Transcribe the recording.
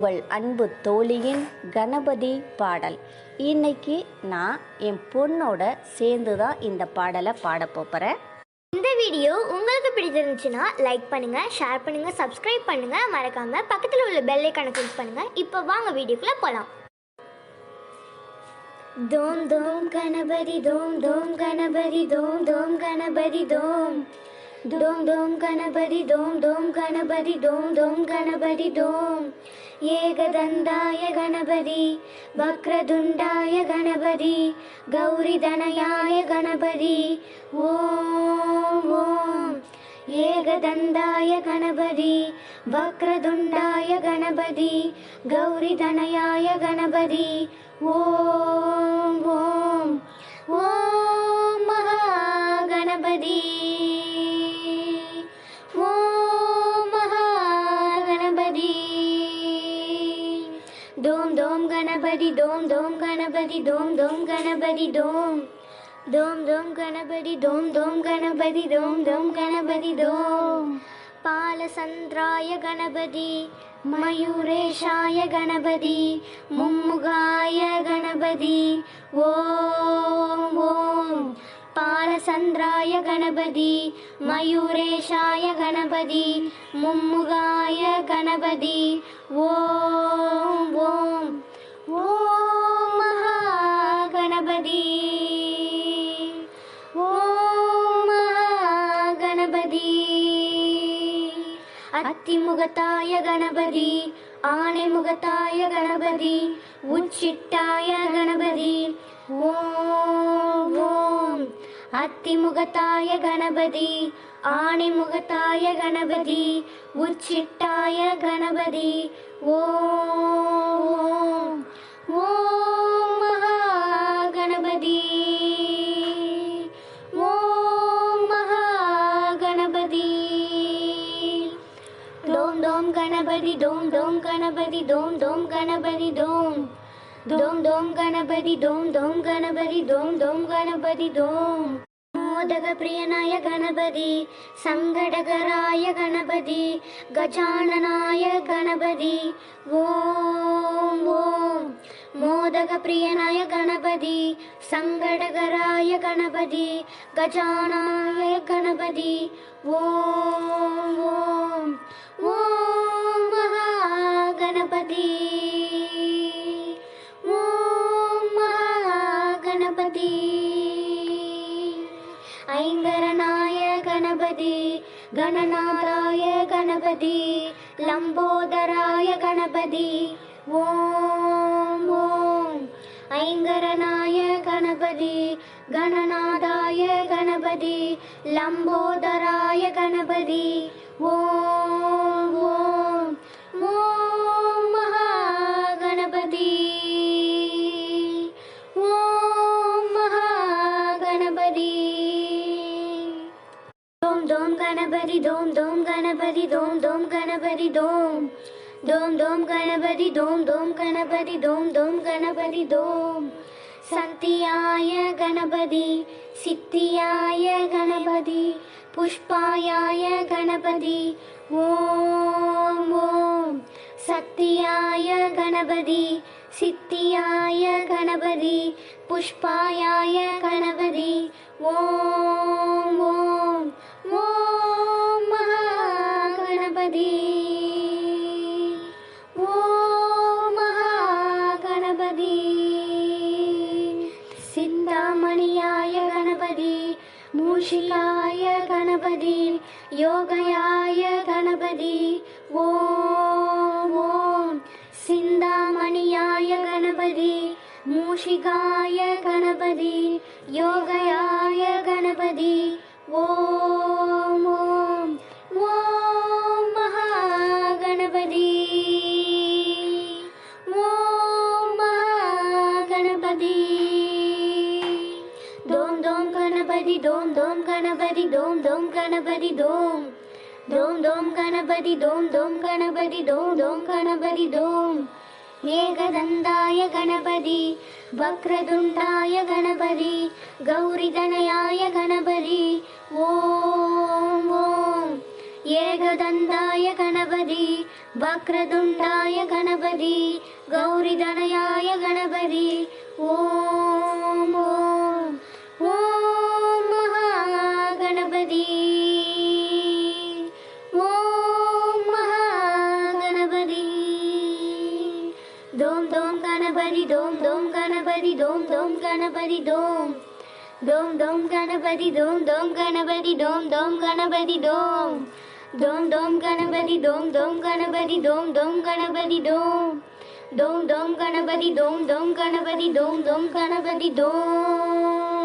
உங்கள் அன்பு தோழியின் கணபதி பாடல். இன்னைக்கு நான் என் பொண்ணோட சேர்ந்து தான் இந்த பாடலை பாட போகிறேன் இந்த வீடியோ உங்களுக்கு பிடிச்சிருந்துச்சுன்னா லைக் பண்ணுங்க ஷேர் பண்ணுங்க சப்ஸ்கிரைப் பண்ணுங்க. மறக்காம பக்கத்தில் உள்ள பெல் கணக்கு கிளிக் பண்ணுங்க. இப்போ வாங்க வீடியோக்குள்ள போகலாம் தோம் தோம் கணபதி தோம் தோம் கணபதி தோம் தோம் கணபதி தோம். தோம் தோம் கணபதி தோம் தோம் கணபதி தோம் தோம் கணபதி தோம். ஏகதந்தாய கணபதி வக்ரதுண்டாய கணபதி கௌரிதனயாய கணபதி. ஓம் ஓம். ஏகதந்தாய கணபதி வக்ரதுண்டாய கணபதி கௌரிதனயாய கணபதி. ஓம் ஓம். ஓம். டோம் டோம் கணபதி டோம் டோம் கணபதி டோம் டோம் டோம் கணபதி டோம் டோம் கணபதி டோம் டோம் கணபதி டோம் பாலசந்திராய கணபதி மயூரேஷாய கணபதி மும்முகாய கணபதி. ஓம் ஓம். பாலசந்திராய கணபதி மயூரேஷாய கணபதி மும்முகாய கணபதி. ஓம் ஓம். ஓம் மகாகணபதி. ஓம் மகாகணபதி. அத்திமுகத்தாய கணபதி ஆனைமுகத்தாய கணபதி உச்சிட்டாய கணபதி. ஓம் ஓம். அத்திமுகத்தாய கணபதி ஆனைமுகத்தாய கணபதி உச்சிட்டாய கணபதி. ஓம் ஓம் ஓம் மகாகணபதி ஓம் மகாகணபதி டோம் டோம் கணபதி டோம் டோம் கணபதி டோம் டோம் கணபதி டோம் டோம் டோம் கணபதி டோம் டோம் கணபதி டோம் டோம் கணபதி டோம் மோதக பிரியனாய கணபதி சங்கடகராய கணபதி கஜானனாய கணபதி. ஓம் மோதக பிரியனாய கணபதி சங்கடகராய கணபதி கஜானாய கணபதி. ஓம் ஓம் ஓம் மகா கணபதி. ஓம் மகா கணபதி. ஐங்கரனாய கணபதி கணநாதாய கணபதி லம்போதராய கணபதி. ஓம் கணபதி கணநாதாய கணபதி லம்போதராய கணபதி ஓம் ஓம் ஓம் மகாகணபதி ஓம் மகாகணபதி தோம் தோம் கணபதி தோம் தோம் கணபதி தோம் தோம் கணபதி தோம் தோம் தோம் கணபதி தோம் தோம் கணபதி தோம் தோம் கணபதி தோம் सत्याय गणपति सिद्धियाय गणपति पुष्पायाय गणपति ॐ ॐ सत्याय गणपति सिद्धियाय गणपति पुष्पायाय गणपति ॐ ॐ कौशिकाय गणपति योगयाय गणपति ॐ ॐ सिन्दामणियाय गणपति मूषिकाय गणपति योगयाय गणपति ॐ ॐ தோம் கணபதி தோம் தோம் கணபதி தோம் தோம் கணபதி தோம் தோம் தோம் கணபதி தோம் தோம் கணபதி தோம் தோம் கணபதி தோம் ஏகதந்தாய கணபதி வக்ரதுண்டாய கணபதி கௌரிதனயாய கணபதி. ஓம் ஓம். ஏகதந்தாய கணபதி வக்ரதுண்டாய கணபதி கௌரிதனயாய கணபதி. ஓம் ஓம். ஓம். மகாகணபதி ஓம் மகாகணபதி தோம் தோம் கணபதி தோம் தோம் கணபதி தோம் தோம் கணபதி தோம் தோம் தோம் கணபதி தோம் தோம் கணபதி தோம் தோம் கணபதி தோம் தோம் தோம் கணபதி தோம் தோம் கணபதி தோம் தோம் கணபதி தோம் தோம் தோம் கணபதி தோம் தோம் கணபதி தோம் தோம் கணபதி தோம்